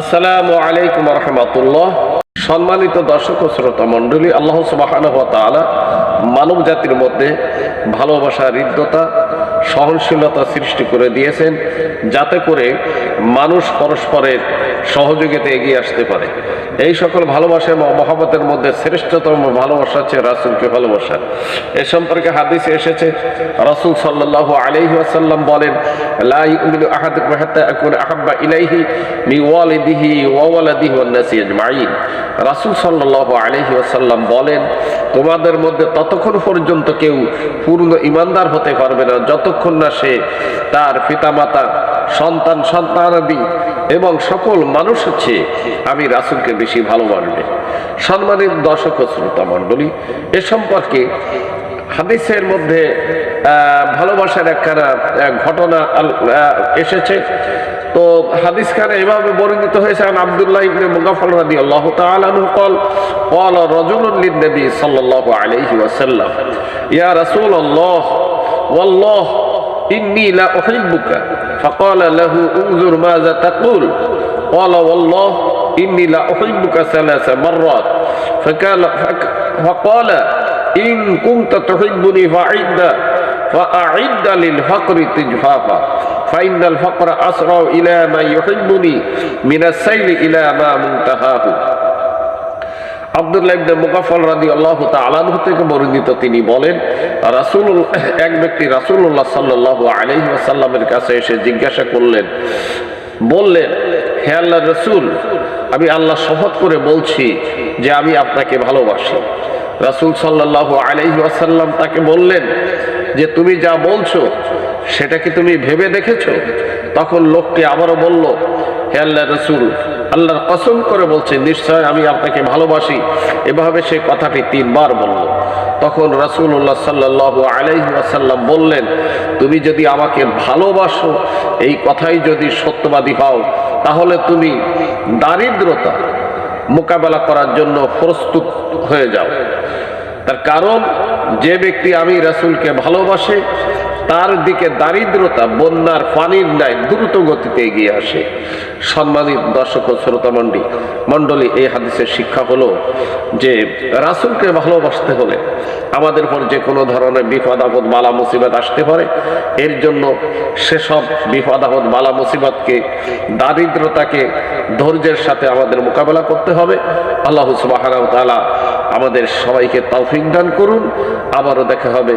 আসসালামু আলাইকুম রহমতুল্লাহ। সম্মানিত দর্শক ও শ্রোতা মণ্ডলী, আল্লাহ সুবাহ তাআলা মানব জাতির মধ্যে ভালোবাসা, হৃদ্যতা সহনশীলতা সৃষ্টি করে দিয়েছেন যাতে করে মানুষ পরস্পরের সহযোগিতা এগিয়ে আসতে পারে। এই সকল ভালোবাসা এবং মহাবতের মধ্যে শ্রেষ্ঠতম ভালোবাসা হচ্ছে রাসুলকে ভালোবাসা। এ সম্পর্কে হাদিসে এসেছে, রাসুল সাল্লাহ আলাইহি আসাল্লাম বলেন আকুনা আহাব্বা ইলাইহি মি ওয়ালিদিহি ওয়া ওয়ালাদিহি ওয়ান নাসি আজমাইন। রাসূল সাল্লাল্লাহু আলাইহি ওয়াসাল্লাম বলেন, তোমাদের মধ্যে ততক্ষণ পর্যন্ত কেউ পূর্ণ ইমানদার হতে পারবে না। যতক্ষণ না সে তার পিতামাতা, সন্তান, সন্তানাদি এবং সকল মানুষ হচ্ছে আমি রাসুলকে বেশি ভালোবাসবে সম্মানিত দর্শক শ্রোতা মণ্ডলী, এ সম্পর্কে হাদিসের মধ্যে ভালোবাসার একখানা ঘটনা এসেছে। হাদিস খানে এভাবে বর্ণিত হয়েছে আন আব্দুল্লাহ ইবনে মুগাফল রাদিয়াল্লাহু তাআলা আনহু قال قال رجل للنبي صلى الله عليه وسلم يا رسول الله والله إني لا أحبك فقال له انظر ماذا تقول قال والله إني لا أحبك ثلاث مرات فقال فقال إن كنت تحبني فأعد فأعد للفقر تجفافا ফাইনাল ফকর আসরা ইলা মা ইউহিব্বুনি মিনাস সাইল ইলা মা মুনতাহাহু। আবদুল্লাহ ইবনে মুকাফল রাদিয়াল্লাহু তাআলা থেকে বর্ণিত তিনি বলেন, রাসূলুল, এক ব্যক্তি রাসূলুল্লাহ সাল্লাল্লাহু আলাইহি ওয়াসাল্লামের কাছে এসে জিজ্ঞাসা করলেন, বললেন, হে আল্লাহর রাসূল, আমি আল্লাহ শপথ করে বলছি যে আমি আপনাকে ভালোবাসি। রাসূল সাল্লাল্লাহু আলাইহি ওয়াসাল্লাম তাকে বললেন যে তুমি যা বলছো, সেটা কি তুমি ভেবে দেখেছ? তখন লোকটি আবারও বলল, হে আল্লাহ রসুল, আল্লাহর কসম করে বলছে, নিশ্চয় আমি আপনাকে ভালোবাসি। এভাবে সে কথাটি তিনবার বলল। তখন রাসূলুল্লাহ সাল্লাল্লাহু আলাইহি ওয়াসাল্লাম বললেন, তুমি যদি আমাকে ভালোবাসো, এই কথাই যদি সত্যবাদী হও তাহলে তুমি দারিদ্রতা মোকাবেলা করার জন্য প্রস্তুত হয়ে যাও। তার কারণ, যে ব্যক্তি আমি রাসূলকে ভালোবাসে, তার দিকে দারিদ্রতা বন্যার পানির ন্যায় দ্রুত গতিতে এগিয়ে আসে। সম্মানিত দর্শক ও শ্রোতা মণ্ডলী এই হাদিসের শিক্ষা হলো যে, রাসূলকে ভালোবাসতে হলে আমাদের পর যে কোনো ধরনের বিপদ, আপদ, বালা, মুসিবত আসতে পারে। এর জন্য সেসব বিপদ, আপদ, বালা, মুসিবতকে, দারিদ্রতাকে ধৈর্যের সাথে আমাদের মোকাবেলা করতে হবে। আল্লাহ সুবাহ আমাদের সবাইকে তৌফিক দান করুন। আবারও দেখা হবে।